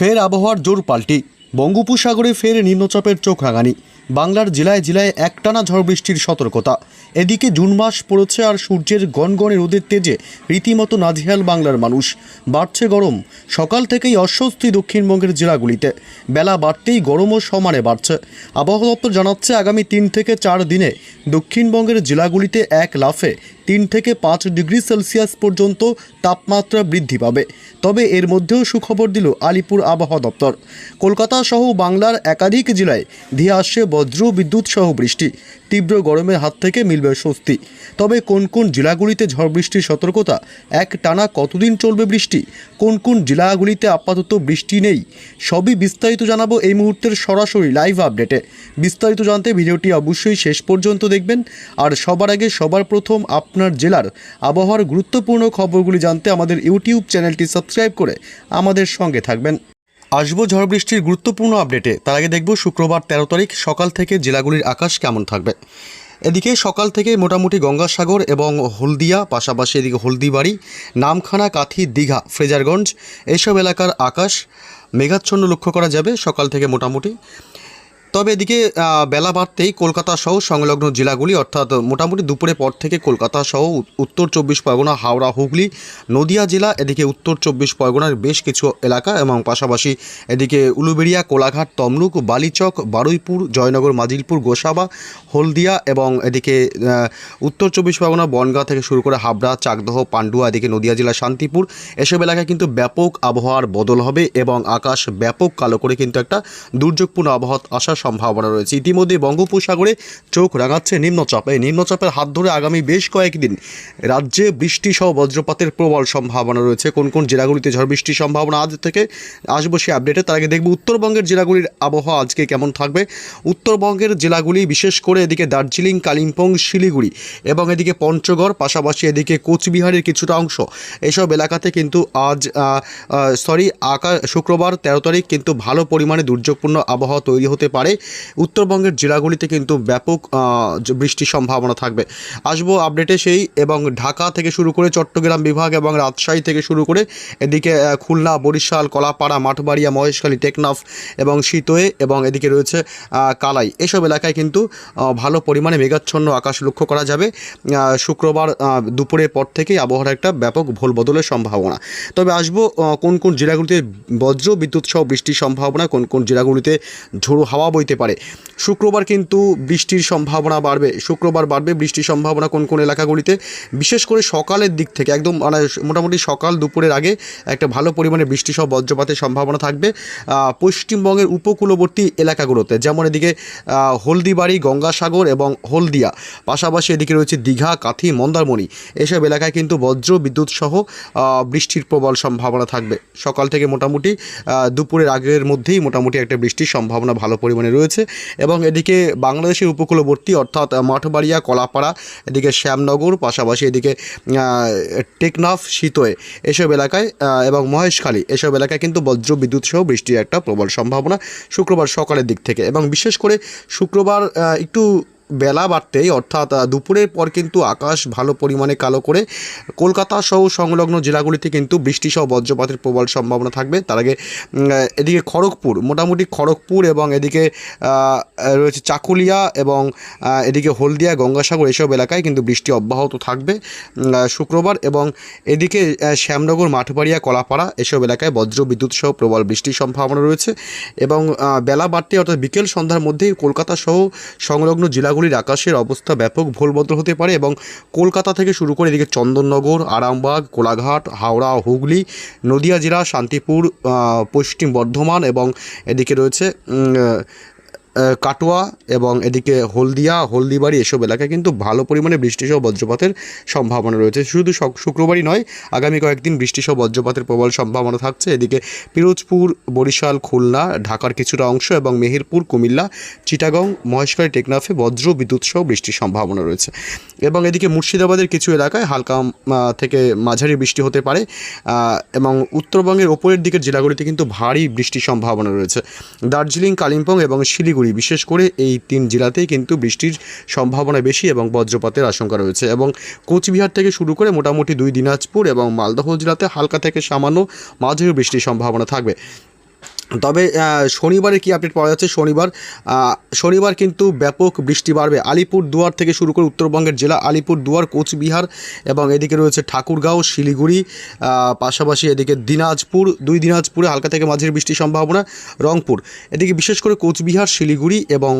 ফের আবহাওয়ার জোর পাল্টি। বঙ্গোপসাগরে ফের নিম্নচাপের চোখ রাঙানি। বাংলার জেলায় জেলায় একটানা ঝড় বৃষ্টির সতর্কতা। এদিকে জুন মাস পড়েছে আর সূর্যের গনগনে রোদের তেজে রীতিমতো নাজেহাল বাংলার মানুষ। বাড়ছে গরম। সকাল থেকেই অস্বস্তি দক্ষিণবঙ্গের জেলাগুলিতে। বেলা বাড়তেই গরমও সমানে বাড়ছে। আবহাওয়া দপ্তর জানাচ্ছে, আগামী তিন থেকে চার দিনে দক্ষিণবঙ্গের জেলাগুলিতে এক লাফে তিন থেকে পাঁচ ডিগ্রি সেলসিয়াস পর্যন্ত তাপমাত্রা বৃদ্ধি পাবে। তবে এর মধ্যেও সুখবর দিল আলিপুর আবহাওয়া দপ্তর। কলকাতা সহ বাংলার একাধিক জেলায় ধেয়ে আসছে বজ্র বিদ্যুৎ সহ বৃষ্টি। তীব্র গরমের হাত থেকে মিলবে স্বস্তি। তবে কোন কোন জেলাগুলিতে ঝড় বৃষ্টির সতর্কতা? এক টানা কতদিন চলবে বৃষ্টি? কোন কোন জেলাগুলিতে আপাতত বৃষ্টি নেই? সবই বিস্তারিত জানাব এই মুহূর্তের সরাসরি লাইভ আপডেটে। বিস্তারিত জানতে ভিডিওটি অবশ্যই শেষ পর্যন্ত দেখবেন। আর সবার আগে সবার প্রথম আপনার জেলার আবহাওয়ার গুরুত্বপূর্ণ খবরগুলি জানতে আমাদের ইউটিউব চ্যানেলটি সাবস্ক্রাইব করে আমাদের সঙ্গে থাকবেন। আসব ঝড় বৃষ্টির গুরুত্বপূর্ণ আপডেটে। তার আগে দেখব শুক্রবার তেরো তারিখ সকাল থেকে জেলাগুলির আকাশ কেমন থাকবে। এদিকে সকাল থেকে মোটামুটি গঙ্গাসাগর এবং হলদিয়া, পাশাপাশি এদিকে হলদিবাড়ি, নামখানা, কাথি, দীঘা, ফ্রেজারগঞ্জ এইসব এলাকার আকাশ মেঘাচ্ছন্ন লক্ষ্য করা যাবে। সকাল থেকে মোটামুটি তবে এদিকে বেলা বাড়তেই কলকাতা সহ সংলগ্ন জেলাগুলি, অর্থাৎ মোটামুটি দুপুরের পর থেকে কলকাতা সহ উত্তর চব্বিশ পরগনা, হাওড়া, হুগলি, নদিয়া জেলা, এদিকে উত্তর চব্বিশ পরগনার বেশ কিছু এলাকা এবং পাশাপাশি এদিকে উলুবেড়িয়া, কোলাঘাট, তমলুক, বালিচক, বারুইপুর, জয়নগর, মাজিলপুর, গোসাবা, হলদিয়া এবং এদিকে উত্তর চব্বিশ পরগনা, বনগাঁ থেকে শুরু করে হাবড়া, চাকদহ, পান্ডুয়া, এদিকে নদিয়া জেলা, শান্তিপুর, এসব এলাকায় কিন্তু ব্যাপক আবহাওয়ার বদল হবে এবং আকাশ ব্যাপক কালো করে কিন্তু একটা দুর্যোগপূর্ণ আবহাওয়া আসার সম্ভাবনা রয়েছে। ইতিমধ্যে বঙ্গোপসাগরে চোখ রাঙাচ্ছে নিম্নচাপ। এই নিম্নচাপের হাত ধরে আগামী বেশ কয়েকদিন রাজ্যে বৃষ্টি সহ বজ্রপাতের প্রবল সম্ভাবনা রয়েছে। কোন কোন জেলাগুলিতে ঝড় বৃষ্টির সম্ভাবনা আজ থেকে আসব সেই আপডেটে। তার আগে দেখব উত্তরবঙ্গের জেলাগুলির আবহাওয়া আজকে কেমন থাকবে। উত্তরবঙ্গের জেলাগুলি বিশেষ করে এদিকে দার্জিলিং, কালিম্পং, শিলিগুড়ি এবং এদিকে পঞ্চগড়, পাশাপাশি এদিকে কোচবিহারের কিছুটা অংশ। এসব এলাকাতে কিন্তু আজ সরি আকা শুক্রবার তেরো তারিখ কিন্তু ভালো পরিমাণে দুর্যোগপূর্ণ আবহাওয়া তৈরি হতে পারে। উত্তরবঙ্গের জেলাগুলিতে কিন্তু ব্যাপক বৃষ্টির সম্ভাবনা থাকবে। আসব আপডেটে সেই এবং ঢাকা থেকে শুরু করে চট্টগ্রাম বিভাগ এবং রাজশাহী থেকে শুরু করে এদিকে খুলনা, বরিশাল, কলাপাড়া, মাঠবাড়িয়া, মহেশখালী, টেকনাফ এবং শীতয়ে এবং এদিকে রয়েছে কালাই। এসব এলাকায় কিন্তু ভালো পরিমাণে মেঘাচ্ছন্ন আকাশ লক্ষ্য করা যাবে। শুক্রবার দুপুরের পর থেকেই আবহাওয়ার একটা ব্যাপক ভোল বদলের সম্ভাবনা। তবে আসব কোন কোন জেলাগুলিতে বজ্র, বিদ্যুৎ সহ বৃষ্টির সম্ভাবনা, কোন কোন জেলাগুলিতে ঝোড়ো হাওয়া বইতে পারে। শুক্রবার কিন্তু বৃষ্টির সম্ভাবনা বাড়বে। শুক্রবার বাড়বে বৃষ্টির সম্ভাবনা কোন কোন এলাকাগুলিতে। বিশেষ করে সকালের দিক থেকে একদম মানে মোটামুটি সকাল দুপুরের আগে একটা ভালো পরিমাণে বৃষ্টি সহ বজ্রপাতের সম্ভাবনা থাকবে পশ্চিমবঙ্গের উপকূলবর্তী এলাকাগুলোতে। যেমন এদিকে হলদিবাড়ি, গঙ্গাসাগর এবং হলদিয়া। পাশাপাশি এদিকে রয়েছে দীঘা, কাথি, মন্দারমণি। এসব এলাকায় কিন্তু বজ্র, বিদ্যুৎ সহ বৃষ্টির প্রবল সম্ভাবনা থাকবে। সকাল থেকে মোটামুটি দুপুরের আগের মধ্যেই মোটামুটি একটা বৃষ্টির সম্ভাবনা ভালো পরিমাণে রয়েছে এবং এদিকে বাংলাদেশের উপকূলবর্তী অর্থাৎ মঠবাড়িয়া, কলাপাড়া, এদিকে শ্যামনগর, পাশাপাশি এদিকে টেকনাফ শীতয়ে এসব এলাকায় এবং মহেশখালী এসব এলাকায় কিন্তু বজ্র বিদ্যুৎ সহ বৃষ্টির একটা প্রবল সম্ভাবনা শুক্রবার সকালের দিক থেকে। এবং বিশেষ করে শুক্রবার একটু বেলা বাড়তেই, অর্থাৎ দুপুরের পর কিন্তু আকাশ ভালো পরিমাণে কালো করে কলকাতা সহ সংলগ্ন জেলাগুলিতে কিন্তু বৃষ্টি সহ বজ্রপাতের প্রবল সম্ভাবনা থাকবে। তার আগে এদিকে খড়গপুর, মোটামুটি খড়গপুর এবং এদিকে রয়েছে চাকুলিয়া এবং এদিকে হলদিয়া, গঙ্গাসাগর এসব এলাকায় কিন্তু বৃষ্টি অব্যাহত থাকবে। শুক্রবার এবং এদিকে শ্যামনগর, মাঠবাড়িয়া, কলাপাড়া এসব এলাকায় বজ্র বিদ্যুৎ সহ প্রবল বৃষ্টির সম্ভাবনা রয়েছে এবং বেলা বাড়তে অর্থাৎ বিকেল সন্ধ্যার মধ্যেই কলকাতা সহ সংলগ্ন জেলাগুলির আকাশের অবস্থা ব্যাপক ভোলবদল হতে পারে এবং কলকাতা থেকে শুরু করে এদিকে চন্দননগর, আরামবাগ, কোলাঘাট, হাওড়া, হুগলি, নদিয়া জেলা, শান্তিপুর পশ্চিম বর্ধমান এবং এদিকে রয়েছে কাটোয়া এবং এদিকে হলদিয়া, হলদিবাড়ি এসব এলাকায় কিন্তু ভালো পরিমাণে বৃষ্টিসহ বজ্রপাতের সম্ভাবনা রয়েছে। শুধু শক- শুক্রবারই নয়, আগামী কয়েকদিন বৃষ্টি বৃষ্টিসহ বজ্রপাতের প্রবল সম্ভাবনা থাকছে। এদিকে পিরোজপুর, বরিশাল, খুলনা, ঢাকার কিছুটা অংশ এবং মেহেরপুর, কুমিল্লা, চিটাগং, মহেশখালী, টেকনাফে বজ্র বিদ্যুৎ সহ বৃষ্টির সম্ভাবনা রয়েছে। এবং এদিকে মুর্শিদাবাদের কিছু এলাকায় হালকা থেকে মাঝারি বৃষ্টি হতে পারে। এবং উত্তরবঙ্গের ওপরের দিকের জেলাগুলিতে কিন্তু ভারী বৃষ্টির সম্ভাবনা রয়েছে। দার্জিলিং, কালিম্পং এবং শিলিগুড়ি বিশেষ করে এই তিন জেলাতেই কিন্তু বৃষ্টির সম্ভাবনা বেশি এবং বজ্রপাতের আশঙ্কা রয়েছে এবং কোচবিহার থেকে শুরু করে মোটামুটি দুই দিনাজপুর এবং মালদহ জেলাতে হালকা থেকে সামান্য মাঝারি বৃষ্টির সম্ভাবনা থাকবে। তবে শনিবারে কি আপডেট পাওয়া যাচ্ছে? শনিবার শনিবার কিন্তু ব্যাপক বৃষ্টি বাড়বে। আলিপুর দুয়ার থেকে শুরু করে উত্তরবঙ্গের জেলা আলিপুর দুয়ার কোচবিহার এবং এদিকে রয়েছে ঠাকুরগাঁও, শিলিগুড়ি পাশাপাশি এদিকে দিনাজপুর, দুই দিনাজপুরে হালকা থেকে মাঝের বৃষ্টির সম্ভাবনা, রংপুর। এদিকে বিশেষ করে কোচবিহার, শিলিগুড়ি এবং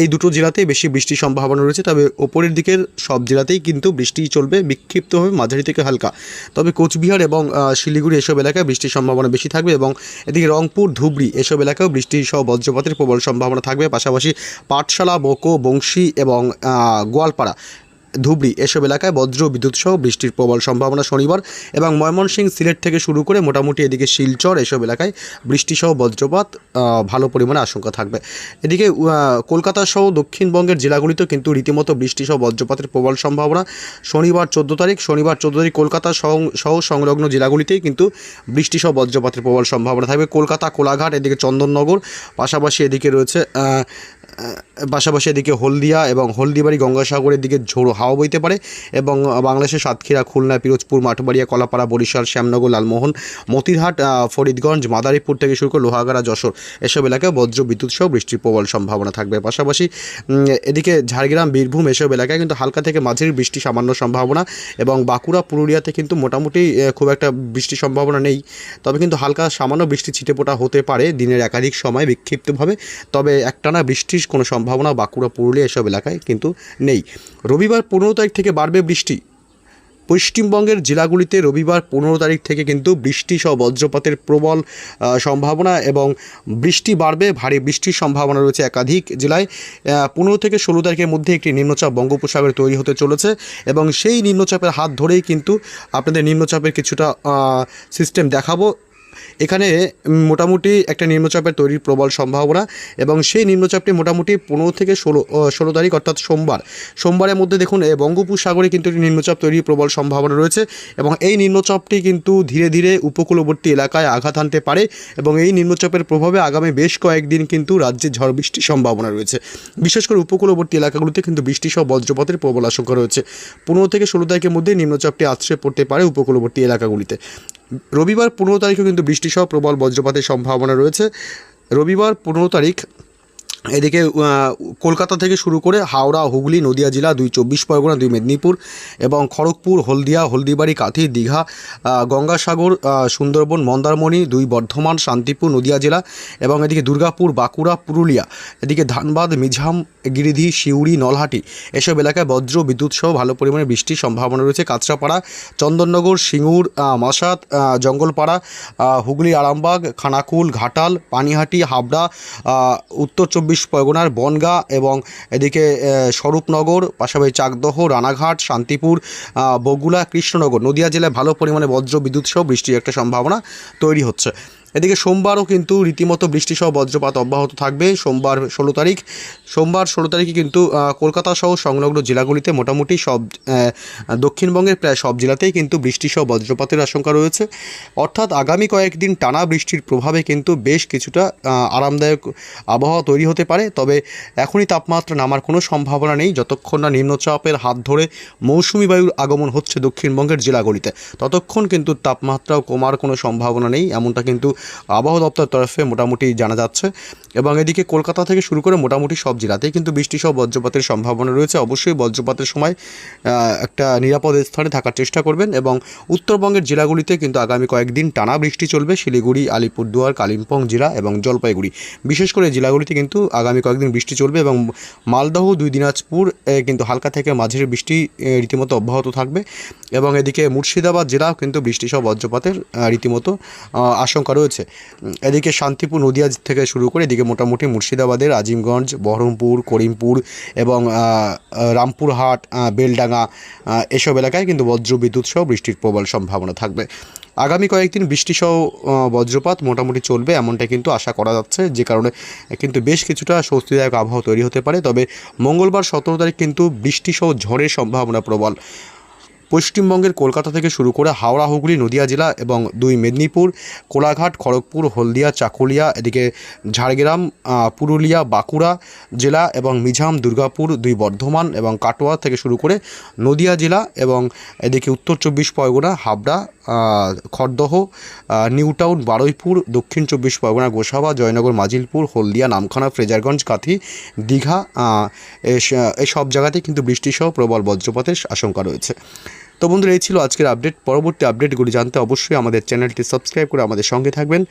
এই দুটো জেলাতেই বেশি বৃষ্টির সম্ভাবনা রয়েছে। তবে ওপরের দিকের সব জেলাতেই কিন্তু বৃষ্টি চলবে, বিক্ষিপ্তভাবে মাঝারি থেকে হালকা। তবে কোচবিহার এবং শিলিগুড়ি এসব এলাকায় বৃষ্টির সম্ভাবনা বেশি থাকবে এবং এদিকে রংপুর, ধুবড়ি এসব এলাকায়ও বৃষ্টি সহ বজ্রপাতের প্রবল সম্ভাবনা থাকবে। পাশাপাশি পাঠশালা বকো বংশী এবং গোয়ালপাড়া ধুবড়ি। এসব এলাকায় বজ্র, বিদ্যুৎ সহ বৃষ্টির প্রবল সম্ভাবনা শনিবার এবং ময়মনসিংহ সিলেট থেকে শুরু করে মোটামুটি এদিকে শিলচর এসব এলাকায় বৃষ্টি সহ বজ্রপাত ভালো পরিমাণে আশঙ্কা থাকবে। এদিকে কলকাতা সহ দক্ষিণবঙ্গের জেলাগুলিতে কিন্তু রীতিমতো বৃষ্টি সহ বজ্রপাতের প্রবল সম্ভাবনা। শনিবার চোদ্দ তারিখ, শনিবার চোদ্দ তারিখ কলকাতা সহ সংলগ্ন জেলাগুলিতেই কিন্তু বৃষ্টি সহ বজ্রপাতের প্রবল সম্ভাবনা থাকবে। কলকাতা, কোলাঘাট, এদিকে চন্দননগর, পাশাপাশি এদিকে রয়েছে পাশাপাশি এদিকে হলদিয়া এবং হলদিবাড়ি, গঙ্গাসাগরের দিকে ঝোড়ো হাওয়া বইতে পারে এবং বাংলাদেশের সাতক্ষীরা, খুলনা, পিরোজপুর, মাঠবাড়িয়া, কলাপাড়া, বরিশাল, শ্যামনগর, লালমোহন, মতিরহাট ফরিদগঞ্জ, মাদারীপুর থেকে শুরু করে লোহাগাড়া, যশোর এসব এলাকায় বজ্র বিদ্যুৎ সহ বৃষ্টির প্রবল সম্ভাবনা থাকবে। পাশাপাশি এদিকে ঝাড়গ্রাম, বীরভূম এসব এলাকায় কিন্তু হালকা থেকে মাঝের বৃষ্টি সামান্য সম্ভাবনা এবং বাঁকুড়া, পুরুলিয়াতে কিন্তু মোটামুটি খুব একটা বৃষ্টির সম্ভাবনা নেই। তবে কিন্তু হালকা সামান্য বৃষ্টি ছিটেপোটা হতে পারে দিনের একাধিক সময় বিক্ষিপ্তভাবে। তবে একটানা বৃষ্টির কোনো সম্ভাবনা বাঁকুড়া, পুরুলিয়া এসব এলাকায় কিন্তু নেই। রবিবার পনেরো তারিখ থেকে বাড়বে বৃষ্টি। পশ্চিমবঙ্গের জেলাগুলিতে রবিবার পনেরো তারিখ থেকে কিন্তু বৃষ্টি সহ বজ্রপাতের প্রবল সম্ভাবনা এবং বৃষ্টি বাড়বে, ভারী বৃষ্টির সম্ভাবনা রয়েছে একাধিক জেলায়। পনেরো থেকে ষোলো তারিখের মধ্যে একটি নিম্নচাপ বঙ্গোপসাগরে তৈরি হতে চলেছে এবং সেই নিম্নচাপের হাত ধরেই কিন্তু আপনাদের নিম্নচাপের কিছুটা সিস্টেম দেখাবো। এখানে মোটামুটি একটা নিম্নচাপের তৈরির প্রবল সম্ভাবনা এবং সেই নিম্নচাপটি মোটামুটি পনেরো থেকে ষোলো ষোলো তারিখ অর্থাৎ সোমবার। সোমবারের মধ্যে দেখুন বঙ্গোপসাগরে কিন্তু একটি নিম্নচাপ তৈরির প্রবল সম্ভাবনা রয়েছে এবং এই নিম্নচাপটি কিন্তু ধীরে ধীরে উপকূলবর্তী এলাকায় আঘাত আনতে পারে এবং এই নিম্নচাপের প্রভাবে আগামী বেশ কয়েকদিন কিন্তু রাজ্যে ঝড় বৃষ্টির সম্ভাবনা রয়েছে। বিশেষ করে উপকূলবর্তী এলাকাগুলোতে কিন্তু বৃষ্টি সহ বজ্রপাতের প্রবল আশঙ্কা রয়েছে। পনেরো থেকে ষোলো তারিখের মধ্যে নিম্নচাপটি আছড়ে পড়তে পারে উপকূলবর্তী এলাকাগুলিতে। রবিবার পনেরো তারিখেও কিন্তু বৃষ্টিসহ প্রবল বজ্রপাতের সম্ভাবনা রয়েছে। রবিবার পনেরো তারিখ এদিকে কলকাতা থেকে শুরু করে হাওড়া, হুগলি, নদিয়া জেলা, দুই চব্বিশ পরগনা, দুই মেদিনীপুর এবং খড়গপুর, হলদিয়া, হলদিবাড়ি, কাঁথি, দীঘা গঙ্গাসাগর সুন্দরবন, মন্দারমণি, দুই বর্ধমান, শান্তিপুর, নদিয়া জেলা এবং এদিকে দুর্গাপুর, বাঁকুড়া, পুরুলিয়া। এদিকে ধানবাদ মিঝাম গিরিধি শিউড়ি নলহাটি এসব এলাকায় বজ্র, বিদ্যুৎ সহ ভালো পরিমাণে বৃষ্টির সম্ভাবনা রয়েছে। কাঁচরাপাড়া, চন্দননগর, সিঙ্গুর মাসাত জঙ্গলপাড়া হুগলি, আরামবাগ, খানাকুল, ঘাটাল, পানিহাটি, হাবড়া উত্তর চব্বিশ পরগনার বনগাঁ এবং এদিকে স্বরূপনগর, পাশাপাশি চাকদহ, রানাঘাট, শান্তিপুর বগুলা কৃষ্ণনগর। নদিয়া জেলায় ভালো পরিমাণে বজ্র বিদ্যুৎ সহ বৃষ্টির একটা সম্ভাবনা তৈরি হচ্ছে। এদিকে সোমবারও কিন্তু রীতিমতো বৃষ্টি সহ বজ্রপাত অব্যাহত থাকবে। সোমবার ষোলো তারিখ, সোমবার ষোলো তারিখে কিন্তু কলকাতা সহ সংলগ্ন জেলাগুলিতে মোটামুটি সব দক্ষিণবঙ্গের প্রায় সব জেলাতেই কিন্তু বৃষ্টি সহ বজ্রপাতের আশঙ্কা রয়েছে। অর্থাৎ আগামী কয়েকদিন টানা বৃষ্টির প্রভাবে কিন্তু বেশ কিছুটা আরামদায়ক আবহাওয়া তৈরি হতে পারে। তবে এখনই তাপমাত্রা নামার কোনো সম্ভাবনা নেই। যতক্ষণ না নিম্নচাপের হাত ধরে মৌসুমি বায়ুর আগমন হচ্ছে দক্ষিণবঙ্গের জেলাগুলিতে। ততক্ষণ কিন্তু তাপমাত্রাও কমার কোনো সম্ভাবনা নেই। এমনটা কিন্তু আবহাওয়া দপ্তর তরফে মোটামুটি জানা যাচ্ছে। এবং এদিকে কলকাতা থেকে শুরু করে মোটামুটি সব জেলাতেই কিন্তু বৃষ্টি সহ বজ্রপাতের সম্ভাবনা রয়েছে। অবশ্যই বজ্রপাতের সময় একটা নিরাপদ স্থানে থাকার চেষ্টা করবেন এবং উত্তরবঙ্গের জেলাগুলিতে কিন্তু আগামী কয়েকদিন টানা বৃষ্টি চলবে। শিলিগুড়ি, আলিপুরদুয়ার, কালিম্পং জেলা এবং জলপাইগুড়ি। বিশেষ করে জেলাগুলিতে কিন্তু আগামী কয়েকদিন বৃষ্টি চলবে এবং মালদহ, দুই দিনাজপুর কিন্তু হালকা থেকে মাঝের বৃষ্টি রীতিমতো অব্যাহত থাকবে। এবং এদিকে মুর্শিদাবাদ জেলাও কিন্তু বৃষ্টি সহ বজ্রপাতের রীতিমতো আশঙ্কা রয়েছে। উম, এদিকে শান্তিপুর নদিয়া থেকে শুরু করে এদিকে মোটামুটি মুর্শিদাবাদের আজিমগঞ্জ বহরমপুর করিমপুর এবং রামপুরহাট বেলডাঙ্গা এসব এলাকায় কিন্তু বজ্র বিদ্যুৎ সহ বৃষ্টির প্রবল সম্ভাবনা থাকবে। আগামী কয়েকদিন বৃষ্টি সহ বজ্রপাত মোটামুটি চলবে এমনটা কিন্তু আশা করা যাচ্ছে যে কারণে কিন্তু বেশ কিছুটা স্বস্তিদায়ক আবহাওয়া তৈরি হতে পারে। তবে মঙ্গলবার সতেরো তারিখ কিন্তু বৃষ্টি সহ ঝড়ের সম্ভাবনা প্রবল। পশ্চিমবঙ্গের কলকাতা থেকে শুরু করে হাওড়া হুগলি নদিয়া জেলা এবং দুই মেদিনীপুর কোলাঘাট খড়গপুর হলদিয়া চাকুলিয়া এদিকে ঝাড়গ্রাম পুরুলিয়া বাঁকুড়া জেলা এবং মিঝাম দুর্গাপুর দুই বর্ধমান এবং কাটোয়া থেকে শুরু করে নদিয়া জেলা এবং এদিকে উত্তর চব্বিশ পরগনা হাবড়া খড়দহ নিউ টাউন বারুইপুর দক্ষিণ চব্বিশ পরগনা গোসাবা জয়নগর মাজিলপুর হলদিয়া নামখানা ফ্রেজারগঞ্জ কাথি দীঘা আহ, এস- এই সব জায়গাতেই কিন্তু বৃষ্টিসহ প্রবল বজ্রপাতের আশঙ্কা রয়েছে। তো বন্ধুরা, এই ছিল আজকের আপডেট পরবর্তী আপডেটগুলি জানতে অবশ্যই আমাদের চ্যানেলটি সাবস্ক্রাইব করে আমাদের সঙ্গে থাকবেন।